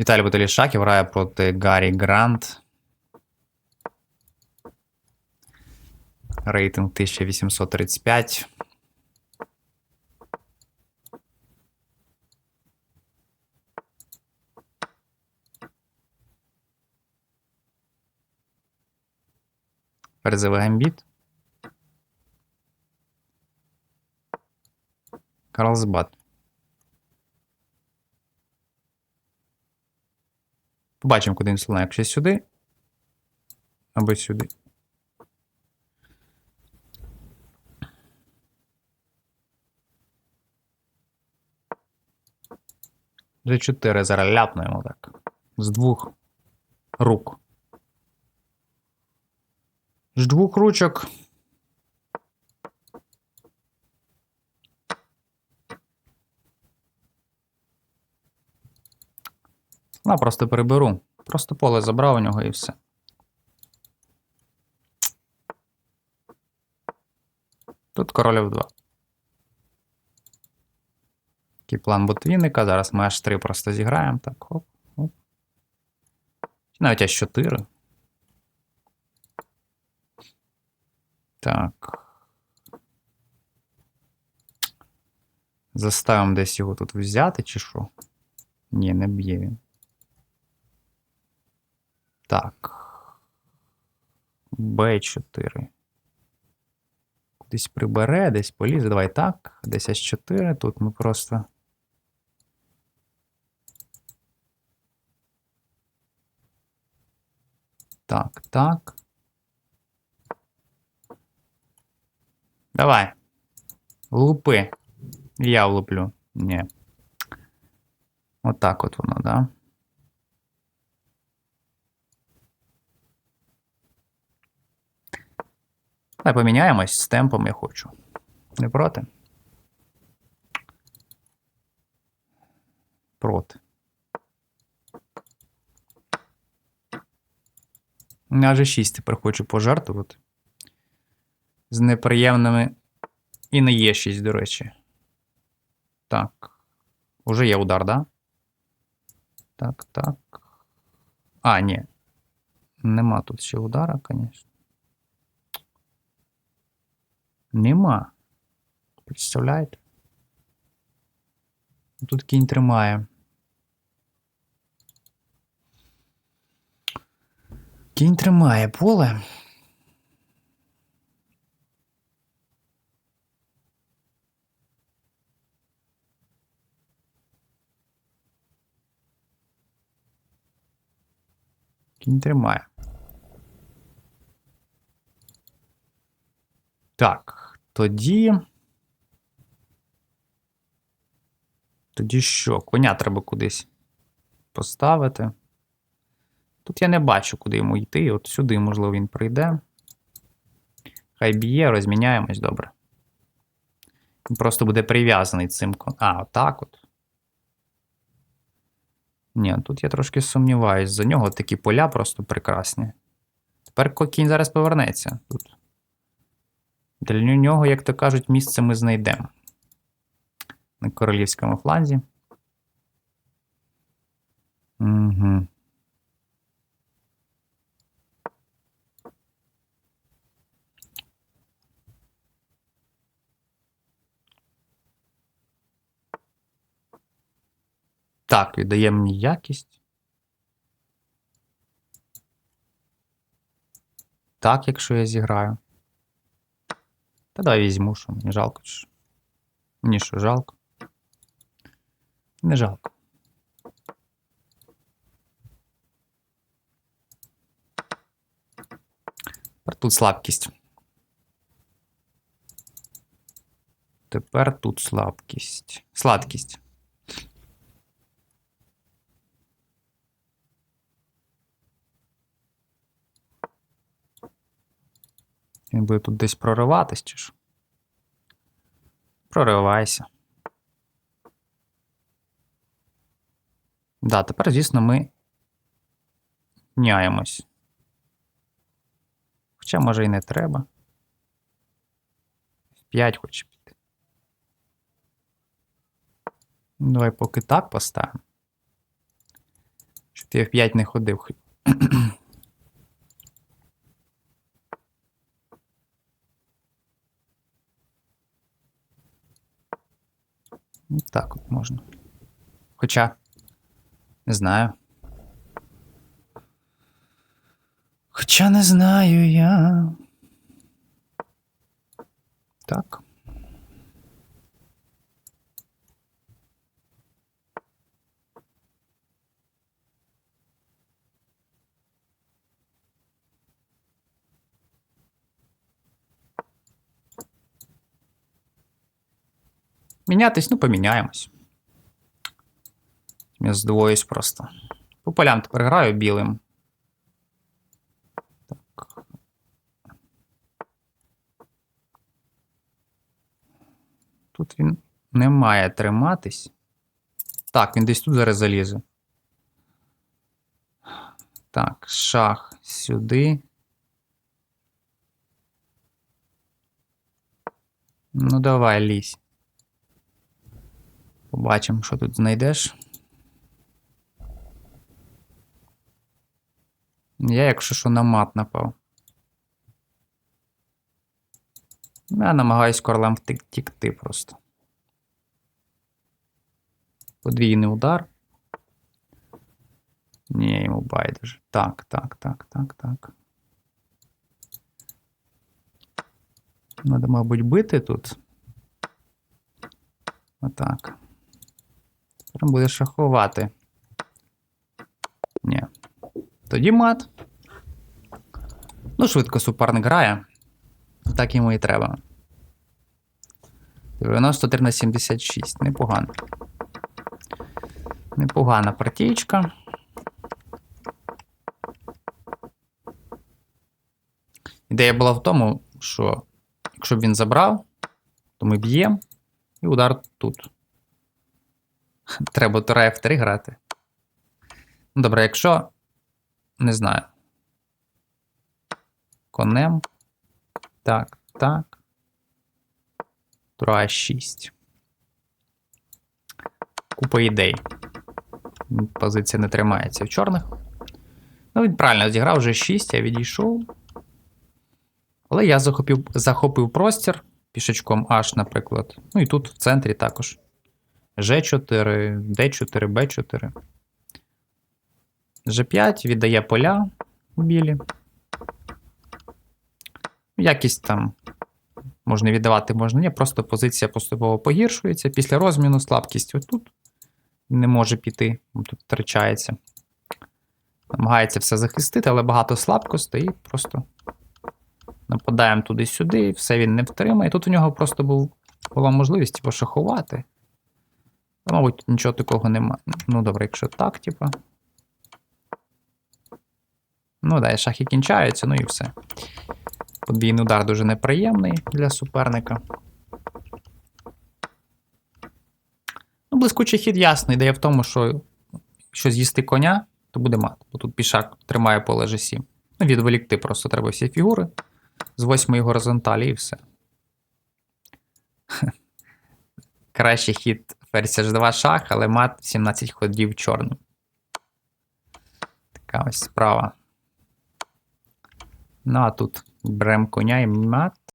Віталій Баталішаків грає проти Гаррі Грант. Рейтинг 1835. Ферзевий гамбіт. Карлсбад. Побачимо, куди він слона. Якщо сюди. Або сюди. Вже 4 зараз ляпнемо так. З двох рук. З двох ручок. На, просто переберу. Просто поле забрав у нього і все. Тут король F2. Такий план ботвінника. Зараз ми H3 просто зіграємо. Так, хоп, хоп. Навіть H4. Так. Заставимо десь його тут взяти, чи що? Ні, не б'є він. Так. Б4. Кудись прибере, десь полізе. Давай так. Десь С4. Тут ми просто. Так, так. Давай. Лупи. Я влуплю. Ні. Отак от воно, да? Давай поміняємось з темпом я хочу. Не проти? Проти. Я вже 6 тепер хочу пожертвувати. З неприємними. І на Е6, до речі. Так. Уже є удар, да? Так, так. А, ні. Нема тут ще удара, звісно. Нема. Представляєте? Тут кінь тримає. Кінь тримає поле. Кінь тримає. Так, тоді. Тоді що? Коня треба кудись поставити. Тут я не бачу, куди йому йти. От сюди, можливо, він прийде. Хай б'є, розміняємось добре. Він просто буде прив'язаний цим. А, отак от. Ні, тут я трошки сумніваюсь. За нього такі поля просто прекрасні. Тепер кінь зараз повернеться тут. Для нього, як то кажуть, місце ми знайдемо. На королівському фланзі. Угу. Так, віддає мені якість. Так, якщо я зіграю. Та давай візьму, що мені жалко. чи? Мені що, жалко? Не жалко. Тут слабкість. Тепер тут слабкість. Сладкість. Він буде тут десь прориватись, чи що? Проривайся. Да, тепер, звісно, ми міняємось. Хоча, може, і не треба. 5 хоче піти. Давай поки так поставимо. Ти F5 не ходив. Так от можна. Хоча, не знаю. Хоча не знаю я. Так. Мінятись, ну, поміняємось. Я здвоюсь просто. По полям тепер граю білим. Так. Тут він не має триматись. Так, він десь тут зараз залізе. Так, шах сюди. Ну, давай, лізь. Побачимо, що тут знайдеш. Я, якщо що, на мат напав. Я намагаюсь втік- втікти просто. Подвійний удар. Ні, йому байдуже. Так, так, так, так, так. Надо, мабуть, бити тут. Отак. Тепер буде шахувати. Ні. Тоді мат. Ну, швидко суперник грає. Так йому і треба. 93 на 76. Непогано. Непогана партійка. Ідея була в тому, що якщо б він забрав, то ми б'ємо і удар тут. Треба тура F3 грати. Ну, добре, якщо. Не знаю. Конем. Так, так. Тура А6. Купа ідей. Позиція не тримається в чорних. Ну, він правильно зіграв вже 6, я відійшов. Але я захопив, захопив простір пішечком H, наприклад. Ну і тут в центрі також. G4, D4, B4. G5 віддає поля білі. Якість там можна віддавати, можна ні. Просто позиція поступово погіршується. Після розміну слабкість отут не може піти, тут втрачається. Намагається все захистити, але багато слабкостей і просто нападаємо туди-сюди, все він не втримає. Тут у нього просто був, була можливість пошахувати. Та, мабуть, нічого такого немає. Ну, добре, якщо так, типа. Ну, да, шахи кінчаються, ну і все. Подвійний удар дуже неприємний для суперника. Ну, блискучий хід ясний. Ідея в тому, що якщо з'їсти коня, то буде мат. Бо тут пішак тримає поле G7. Ну, відволікти просто треба всі фігури з восьмої горизонталі і все. Кращий хід ферзь H2 шах, але мат 17 ходів чорним. Така ось справа. Ну, а тут брем коня і мат.